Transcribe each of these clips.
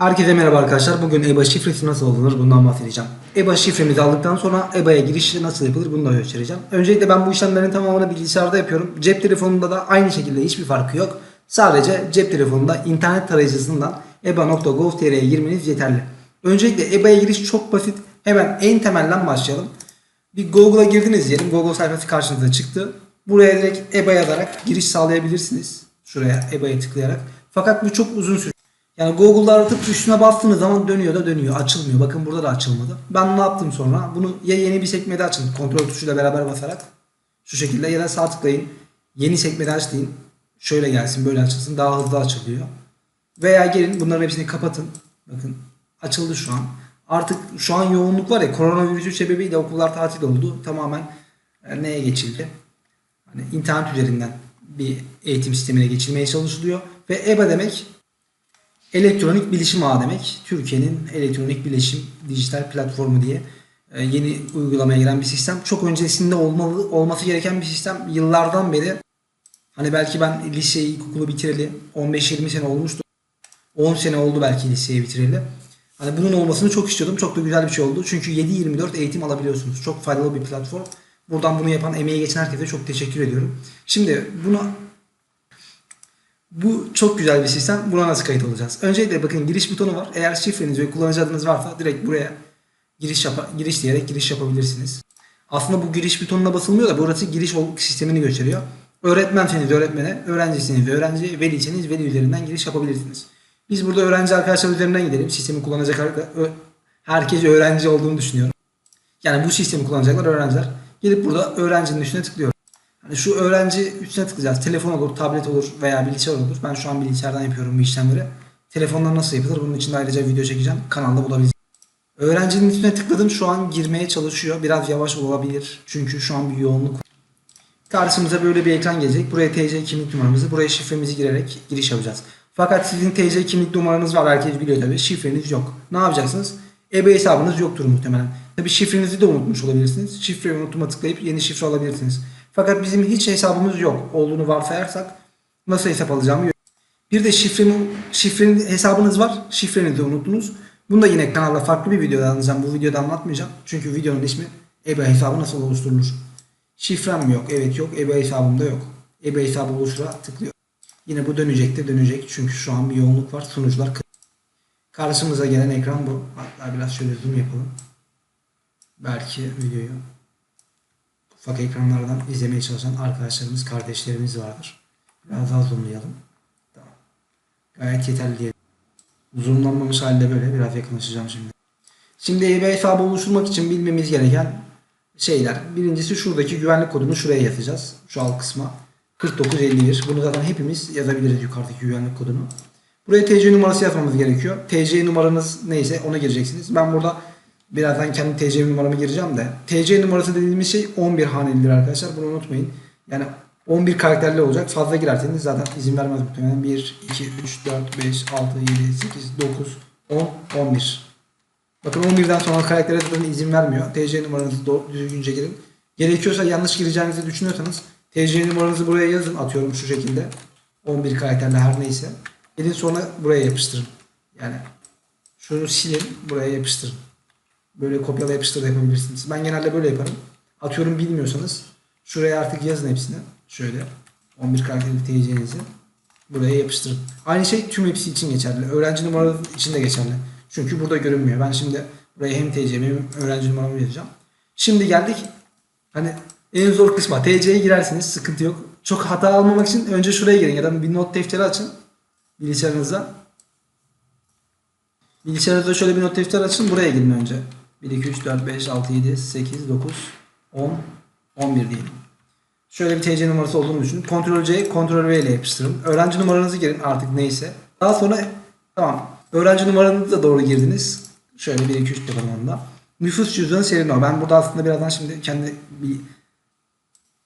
Herkese merhaba arkadaşlar. Bugün EBA şifresi nasıl alınır bundan bahsedeceğim. EBA şifremizi aldıktan sonra EBA'ya giriş nasıl yapılır bunu da göstereceğim. Öncelikle ben bu işlemlerin tamamını bilgisayarda yapıyorum. Cep telefonunda da aynı şekilde hiçbir farkı yok. Sadece cep telefonunda internet tarayıcısından eba.gov.tr'ye girmeniz yeterli. Öncelikle EBA'ya giriş çok basit. Hemen en temelden başlayalım. Bir Google'a girdiniz diyelim. Google sayfası karşınıza çıktı. Buraya direkt EBA yazarak giriş sağlayabilirsiniz. Şuraya EBA'ya tıklayarak. Fakat bu çok uzun süre. Yani Google'da aratıp üstüne bastığınız zaman dönüyor da dönüyor. Açılmıyor. Bakın burada da açılmadı. Ben ne yaptım sonra? Bunu ya yeni bir sekmede açın. Kontrol tuşuyla beraber basarak. Şu şekilde ya da sağ tıklayın. Yeni sekmede aç deyin. Şöyle gelsin böyle açılsın. Daha hızlı açılıyor. Veya gelin bunların hepsini kapatın. Bakın açıldı şu an. Artık şu an yoğunluk var ya koronavirüsü sebebiyle okullar tatil oldu. Tamamen e, neye geçildi? Hani internet üzerinden bir eğitim sistemine geçilmeye çalışılıyor. Ve EBA demek Elektronik Bilişim Ağı demek. Türkiye'nin elektronik bilişim dijital platformu diye e, yeni uygulamaya giren bir sistem. Çok öncesinde olmalı olması gereken bir sistem. Yıllardan beri hani belki ben liseyi, ilkokulu bitireli 15-20 sene olmuştu. 10 sene oldu belki liseyi bitireli. Hani bunun olmasını çok istiyordum. Çok da güzel bir şey oldu. Çünkü 7-24 eğitim alabiliyorsunuz. Çok faydalı bir platform. Buradan bunu yapan, emeği geçen herkese çok teşekkür ediyorum. Şimdi bunu bu çok güzel bir sistem. Buna nasıl kayıt olacağız? Öncelikle bakın giriş butonu var. Eğer şifreniz ve kullanıcı adınız varsa direkt buraya giriş yap giriş diyerek giriş yapabilirsiniz. Aslında bu giriş butonuna basılmıyor da burası giriş sistemini gösteriyor. Öğretmenseniz öğretmene, öğrencisiniz veli, veliseniz veli üzerinden giriş yapabilirsiniz. Biz burada öğrenci arkadaşlar üzerinden gidelim. Sistemi kullanacak herkes öğrenci olduğunu düşünüyorum. Yani bu sistemi kullanacaklar öğrenciler. Gelip burada öğrencinin üstüne tıklıyor. Şu öğrenci üstüne tıklayacağız. Telefon olur, tablet olur veya bilgisayar olur. Ben şu an bilgisayardan yapıyorum bu işlemleri. Telefondan nasıl yapılır? Bunun için de ayrıca video çekeceğim. Kanalda bulabilirsiniz. Öğrencinin üstüne tıkladım. Şu an girmeye çalışıyor. Biraz yavaş olabilir. Çünkü şu an bir yoğunluk. Karşımıza böyle bir ekran gelecek. Buraya TC kimlik numaramızı, buraya şifremizi girerek giriş yapacağız. Fakat sizin TC kimlik numaranız var. Herkes biliyor tabii. Şifreniz yok. Ne yapacaksınız? EBA hesabınız yoktur muhtemelen. Tabii şifrenizi de unutmuş olabilirsiniz. Şifreyi unutuma tıklayıp yeni şifre alabilirsiniz. Fakat bizim hiç hesabımız yok olduğunu varsayarsak nasıl hesap alacağımı yok. Bir de şifrenin, şifrenin hesabınız var. Şifrenizi unuttunuz. Bunu da yine kanalda farklı bir videoda anlatacağım. Bu videoda anlatmayacağım. Çünkü videonun ismi EBA hesabı nasıl oluşturulur. Şifrem yok. Evet yok. EBA hesabımda yok. EBA hesabı oluştura tıklıyor. Yine bu dönecektir. Dönecek. Çünkü şu an bir yoğunluk var. Sunucular Karşımıza gelen ekran bu. Hatta biraz şöyle zoom yapalım. Belki videoyu ufak ekranlardan izlemeye çalışan arkadaşlarımız, kardeşlerimiz vardır. Biraz daha zoomlayalım. Tamam. Gayet yeterli diye. Zoomlanmamış halde böyle biraz yakınlaşacağım şimdi. Şimdi EBA hesabı oluşturmak için bilmemiz gereken şeyler. Birincisi şuradaki güvenlik kodunu şuraya yazacağız. Şu alt kısma. 4951. Bunu zaten hepimiz yazabiliriz yukarıdaki güvenlik kodunu. Buraya TC numarası yazmamız gerekiyor. TC numaranız neyse ona gireceksiniz. Ben burada birazdan kendi TC numaramı gireceğim de. TC numarası dediğimiz şey 11 hanelidir arkadaşlar. Bunu unutmayın. Yani 11 karakterli olacak. Fazla girerseniz zaten izin vermez muhtemelen. 1, 2, 3, 4, 5, 6, 7, 8, 9, 10, 11. Bakın 11'den sonra karaktere zaten izin vermiyor. TC numaranızı düzgünce girin. Gerekiyorsa yanlış gireceğinizi düşünüyorsanız TC numaranızı buraya yazın. Atıyorum şu şekilde. 11 karakterli her neyse. Gelin sonra buraya yapıştırın. Yani şunu silin buraya yapıştırın. Böyle kopyala yapıştır da yapabilirsiniz. Ben genelde böyle yaparım. Atıyorum bilmiyorsanız şuraya artık yazın hepsini. Şöyle 11 karakterli TC'nizi buraya yapıştırın. Aynı şey tüm hepsi için geçerli. Öğrenci numarası için de geçerli. Çünkü burada görünmüyor. Ben şimdi buraya hem TC'mi hem öğrenci numaramı yazacağım. Şimdi geldik hani en zor kısma. TC'ye girersiniz sıkıntı yok. Çok hata almamak için önce şuraya girin ya da bir not defteri açın bilgisayarınıza. Bilgisayarınızda şöyle bir not defteri açın. Buraya girin önce. 1, 2, 3, 4, 5, 6, 7, 8, 9, 10, 11 diyelim. Şöyle bir TC numarası olduğunu düşünün. Ctrl C, Ctrl V ile yapıştırın. Öğrenci numaranızı girin artık neyse. Daha sonra tamam. Öğrenci numaranızı da doğru girdiniz. Şöyle 1, 2, 3 yapalım onda. Nüfus cüzdanı seri numara. Ben burada aslında birazdan şimdi kendi bir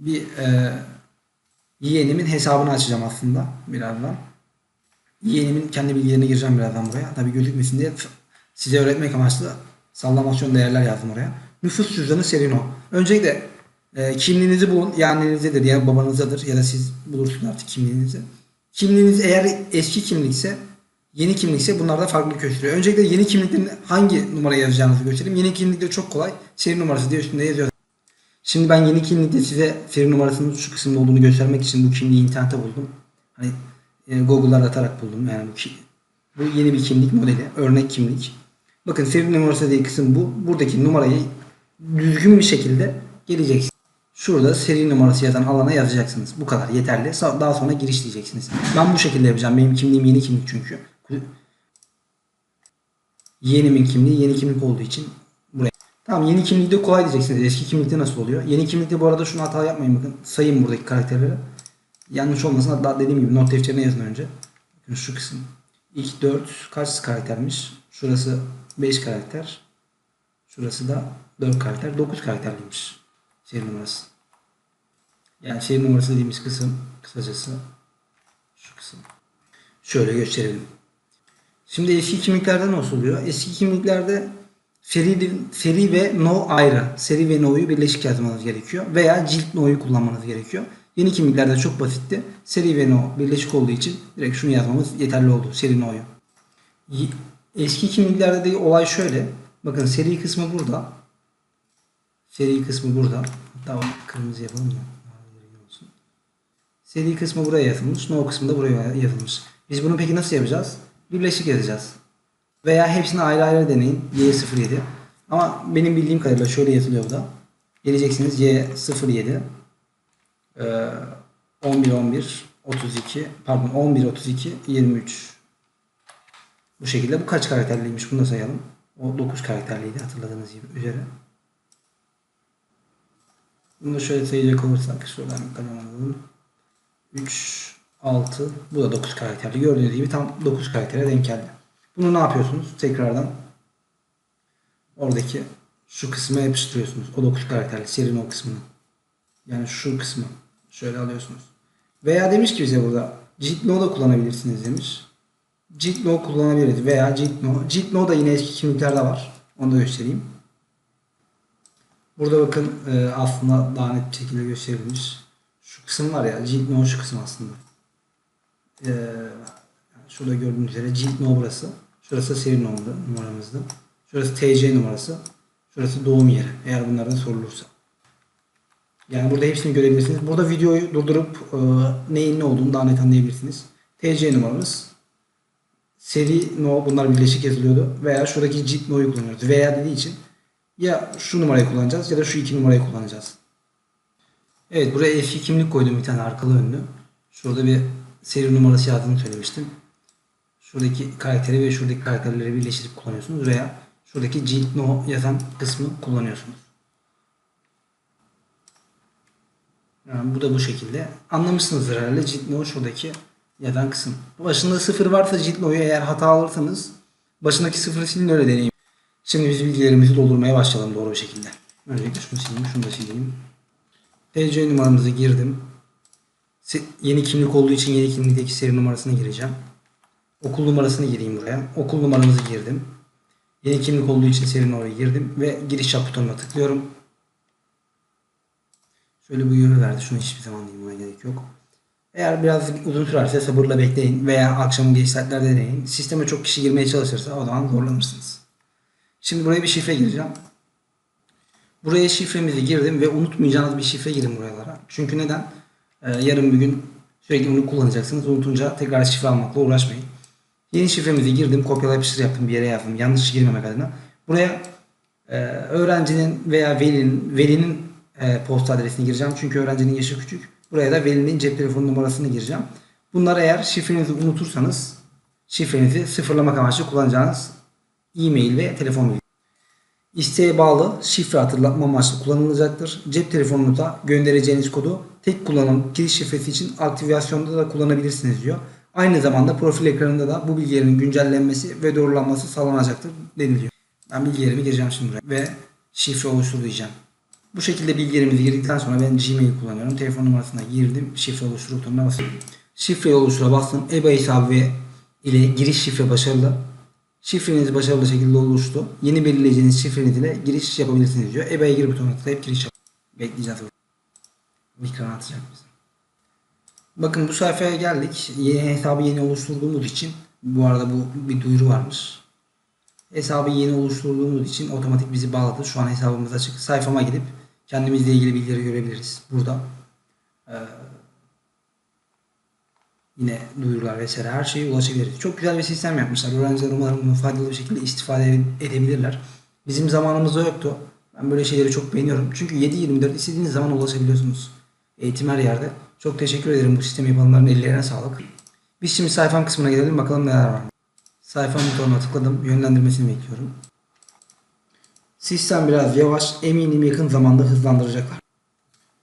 bir e, yeğenimin hesabını açacağım aslında birazdan. Yeğenimin kendi bilgilerini gireceğim birazdan buraya. Tabii gözükmesin diye size öğretmek amaçlı sallamasyon değerler yazdım oraya. Nüfus cüzdanı Serino. Öncelikle e, kimliğinizi bulun. Ya annenizdedir ya babanızdadır ya da siz bulursunuz artık kimliğinizi. Kimliğiniz eğer eski kimlikse Yeni kimlik ise bunlarda farklı gösteriyor. Öncelikle yeni kimliklerin hangi numaraya yazacağınızı göstereyim. Yeni kimlikte çok kolay. Seri numarası diye üstünde yazıyor. Şimdi ben yeni kimlikte size seri numarasının şu kısımda olduğunu göstermek için bu kimliği internette buldum. Hani e, Google'dan atarak buldum. Yani bu, bu yeni bir kimlik modeli. Örnek kimlik. Bakın seri numarası dediği kısım bu. Buradaki numarayı düzgün bir şekilde geleceksiniz. Şurada seri numarası yazan alana yazacaksınız. Bu kadar yeterli. Daha sonra giriş diyeceksiniz. Ben bu şekilde yapacağım. Benim kimliğim yeni kimlik çünkü. Yenimin kimliği yeni kimlik olduğu için buraya. Tamam yeni kimlikte kolay diyeceksiniz. Eski kimlikte nasıl oluyor? Yeni kimlikte bu arada şunu hata yapmayın bakın. Sayın buradaki karakterleri. Yanlış olmasın hatta dediğim gibi not defterine yazın önce. Şu kısım. İlk 4 kaç karaktermiş? Şurası 5 karakter. Şurası da 4 karakter. 9 karakterliymiş. Seri numarası. Yani seri numarası dediğimiz kısım kısacası şu kısım. Şöyle gösterelim. Şimdi eski kimliklerde nasıl oluyor? Eski kimliklerde seri, seri ve no ayrı. Seri ve no'yu birleşik yazmanız gerekiyor. Veya cilt no'yu kullanmanız gerekiyor. Yeni kimliklerde çok basitti. Seri ve no birleşik olduğu için direkt şunu yazmamız yeterli oldu. Seri no'yu. Eski kimliklerde de olay şöyle. Bakın seri kısmı burada. Seri kısmı burada. Hatta kırmızı yapalım mı? Seri kısmı buraya yazılmış. No kısmı da buraya yazılmış. Biz bunu peki nasıl yapacağız? Birleşik yazacağız. Veya hepsini ayrı ayrı deneyin. Y07. Ama benim bildiğim kadarıyla şöyle yazılıyor bu da. Geleceksiniz Y07 ee, 11 11 32 pardon 11 32 23 bu şekilde bu kaç karakterliymiş bunu da sayalım. O 9 karakterliydi hatırladığınız gibi üzere. Bunu da şöyle sayacak olursak şuradan alalım. 3, 6, bu da 9 karakterli. Gördüğünüz gibi tam 9 karaktere denk geldi. Bunu ne yapıyorsunuz? Tekrardan oradaki şu kısma yapıştırıyorsunuz. O 9 karakterli serinin o kısmını. Yani şu kısmı. Şöyle alıyorsunuz. Veya demiş ki bize burada Jitno da kullanabilirsiniz demiş. Jitno kullanabiliriz veya Jitno. Jitno da yine eski kimliklerde var. Onu da göstereyim. Burada bakın e, aslında daha net bir şekilde gösterilmiş. Şu kısım var ya cilt no şu kısım aslında. E, şurada gördüğünüz üzere cilt no burası. Şurası seri numara, numaramızdı. Şurası TC numarası. Şurası doğum yeri. Eğer bunlardan sorulursa. Yani burada hepsini görebilirsiniz. Burada videoyu durdurup e, neyin ne olduğunu daha net anlayabilirsiniz. TC numaramız. Seri no bunlar birleşik yazılıyordu. Veya şuradaki cilt no'yu kullanıyoruz. Veya dediği için ya şu numarayı kullanacağız ya da şu iki numarayı kullanacağız. Evet buraya eski kimlik koydum bir tane arkalı önlü. Şurada bir seri numarası yazdığını söylemiştim. Şuradaki karakteri ve şuradaki karakterleri birleştirip kullanıyorsunuz veya şuradaki cilt no yazan kısmı kullanıyorsunuz. Yani bu da bu şekilde. Anlamışsınızdır herhalde cilt no şuradaki yazan kısım. Başında sıfır varsa cilt no'yu eğer hata alırsanız başındaki sıfırı silin öyle deneyin. Şimdi biz bilgilerimizi doldurmaya başlayalım doğru bir şekilde. Öncelikle şunu sileyim, şunu da sileyim. TC numaramızı girdim. Yeni kimlik olduğu için yeni kimlikteki seri numarasını gireceğim. Okul numarasını gireyim buraya. Okul numaramızı girdim. Yeni kimlik olduğu için seri numarayı girdim ve giriş yap butonuna tıklıyorum. Şöyle bir uyarı verdi. Şunu hiçbir zaman bilmeye gerek yok. Eğer biraz uzun sürerse sabırla bekleyin veya akşam geç saatlerde deneyin. Sisteme çok kişi girmeye çalışırsa o zaman zorlanırsınız. Şimdi buraya bir şifre gireceğim. Buraya şifremizi girdim ve unutmayacağınız bir şifre girin buralara. Çünkü neden? Ee, yarın bir gün sürekli bunu kullanacaksınız. Unutunca tekrar şifre almakla uğraşmayın. Yeni şifremizi girdim. Kopyala yapıştır yaptım. Bir yere yazdım. Yanlış girmemek adına. Buraya e, öğrencinin veya velinin, velinin e, posta adresini gireceğim. Çünkü öğrencinin yaşı küçük. Buraya da velinin cep telefonu numarasını gireceğim. Bunlar eğer şifrenizi unutursanız şifrenizi sıfırlamak amaçlı kullanacağınız e-mail ve telefon bilgi. İsteğe bağlı şifre hatırlatma amaçlı kullanılacaktır. Cep telefonunuza göndereceğiniz kodu tek kullanım giriş şifresi için aktivasyonda da kullanabilirsiniz diyor. Aynı zamanda profil ekranında da bu bilgilerin güncellenmesi ve doğrulanması sağlanacaktır deniliyor. Ben bilgilerimi gireceğim şimdi buraya ve şifre oluştur diyeceğim. Bu şekilde bilgilerimizi girdikten sonra ben Gmail kullanıyorum. Telefon numarasına girdim. Şifre oluştur butonuna basıyorum. Şifre oluştura bastım. EBA hesabı ile giriş şifre başarılı. Şifreniz başarılı şekilde oluştu. Yeni belirleyeceğiniz şifreniz ile giriş yapabilirsiniz diyor. EBA'ya gir butonuna tıklayıp giriş yap. Bekleyeceğiz. Ekran atacak bize. Bakın bu sayfaya geldik. Yeni hesabı yeni oluşturduğumuz için Bu arada bu bir duyuru varmış. Hesabı yeni oluşturduğumuz için otomatik bizi bağladı. Şu an hesabımız açık. Sayfama gidip kendimizle ilgili bilgileri görebiliriz. Burada Ee, yine duyurular vesaire her şeye ulaşabiliriz. Çok güzel bir sistem yapmışlar. Öğrenciler umarım bunu faydalı bir şekilde istifade edebilirler. Bizim zamanımızda yoktu. Ben böyle şeyleri çok beğeniyorum. Çünkü 7-24 istediğiniz zaman ulaşabiliyorsunuz. Eğitim her yerde. Çok teşekkür ederim bu sistemi yapanların ellerine sağlık. Biz şimdi sayfam kısmına gelelim bakalım neler var. Sayfa butonuna tıkladım. Yönlendirmesini bekliyorum. Sistem biraz yavaş. Eminim yakın zamanda hızlandıracaklar.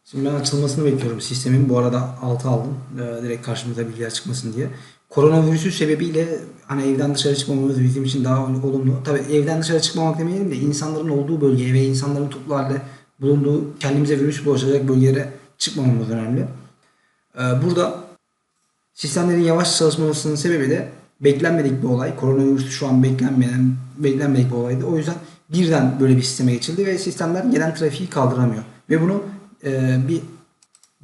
Şimdi ben açılmasını bekliyorum sistemin. Bu arada 6 aldım. Ee, direkt karşımıza bilgiler çıkmasın diye. Koronavirüsü sebebiyle hani evden dışarı çıkmamamız bizim için daha olumlu. Tabii evden dışarı çıkmamak demeyelim de insanların olduğu bölgeye ve insanların toplu halde bulunduğu kendimize virüs bulaşacak bölgelere çıkmamamız önemli. Ee, burada sistemlerin yavaş çalışmasının sebebi de beklenmedik bir olay. Koronavirüs şu an beklenmeyen, beklenmedik bir olaydı. O yüzden birden böyle bir sisteme geçildi ve sistemler gelen trafiği kaldıramıyor. Ve bunu e, bir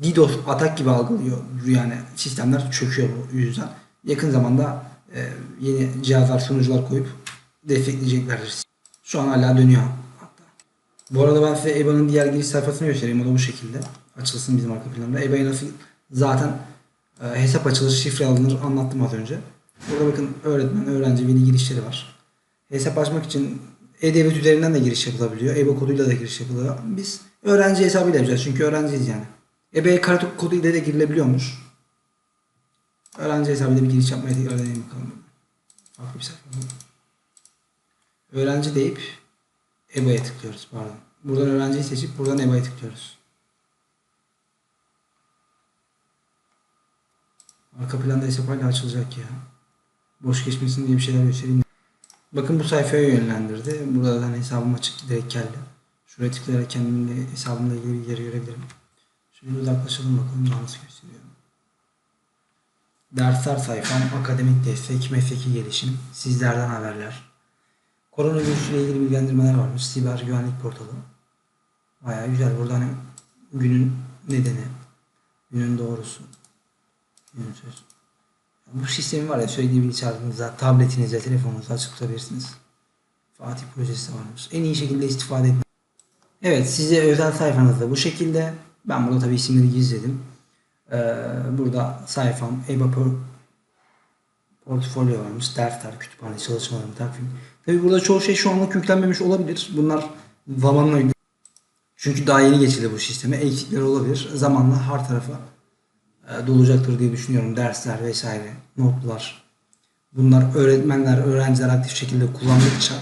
DDoS atak gibi algılıyor. Yani sistemler çöküyor bu yüzden. Yakın zamanda e, yeni cihazlar, sunucular koyup destekleyeceklerdir. Şu an hala dönüyor hatta. Bu arada ben size EBA'nın diğer giriş sayfasını göstereyim. O da bu şekilde. Açılsın bizim arka planda. EBA'yı nasıl zaten e, hesap açılır, şifre alınır anlattım az önce. Burada bakın öğretmen, öğrenci, veli girişleri var. Hesap açmak için E-Devlet üzerinden de giriş yapılabiliyor. EBA koduyla da giriş yapılıyor. Biz öğrenci hesabıyla yapacağız çünkü öğrenciyiz yani. EBA kart kodu ile de girilebiliyormuş. Öğrenci hesabıyla bir giriş yapmaya tekrar deneyelim bakalım. Farklı bir sayfa. Öğrenci deyip EBA'ya tıklıyoruz pardon. Buradan öğrenciyi seçip buradan EBA'ya tıklıyoruz. Arka planda hesap hala açılacak ya. Boş geçmesin diye bir şeyler göstereyim. Bakın bu sayfaya yönlendirdi. Buradan hesabım açık direkt geldi. Şuraya tıklayarak kendimle hesabımla ilgili bilgileri görebilirim. Şimdi uzaklaşalım bakalım nasıl gösteriyor. Dersler sayfam, akademik destek, mesleki gelişim, sizlerden haberler. Koronavirüs ile ilgili bilgilendirmeler varmış. Siber güvenlik portalı. Bayağı güzel. Burada hani günün nedeni, günün doğrusu, günün sözü. Bu sistemi var ya sürekli bilgisayarınıza, tabletinize, telefonunuza açık tutabilirsiniz. Fatih projesi varmış. En iyi şekilde istifade edin. Evet size özel sayfanızda bu şekilde. Ben burada tabii isimleri gizledim. Ee, burada sayfam EBA por- portfolyo varmış. Dersler, kütüphane, çalışmalarım, takvim. Tabii burada çoğu şey şu anlık yüklenmemiş olabilir. Bunlar zamanla Çünkü daha yeni geçildi bu sisteme. Eksikleri olabilir. Zamanla her tarafa dolacaktır diye düşünüyorum. Dersler vesaire, notlar. Bunlar öğretmenler, öğrenciler aktif şekilde kullandıkça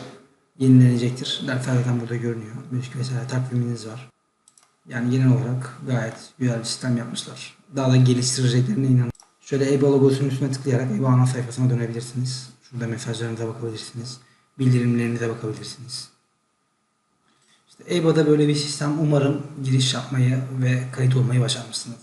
yenilenecektir. Dersler zaten burada görünüyor. Müzik vesaire takviminiz var. Yani genel olarak gayet güzel bir sistem yapmışlar. Daha da geliştireceklerine inanıyorum. Şöyle EBA logosunun üstüne tıklayarak EBA ana sayfasına dönebilirsiniz. Şurada mesajlarınıza bakabilirsiniz. Bildirimlerinize bakabilirsiniz. İşte EBA'da böyle bir sistem umarım giriş yapmayı ve kayıt olmayı başarmışsınız.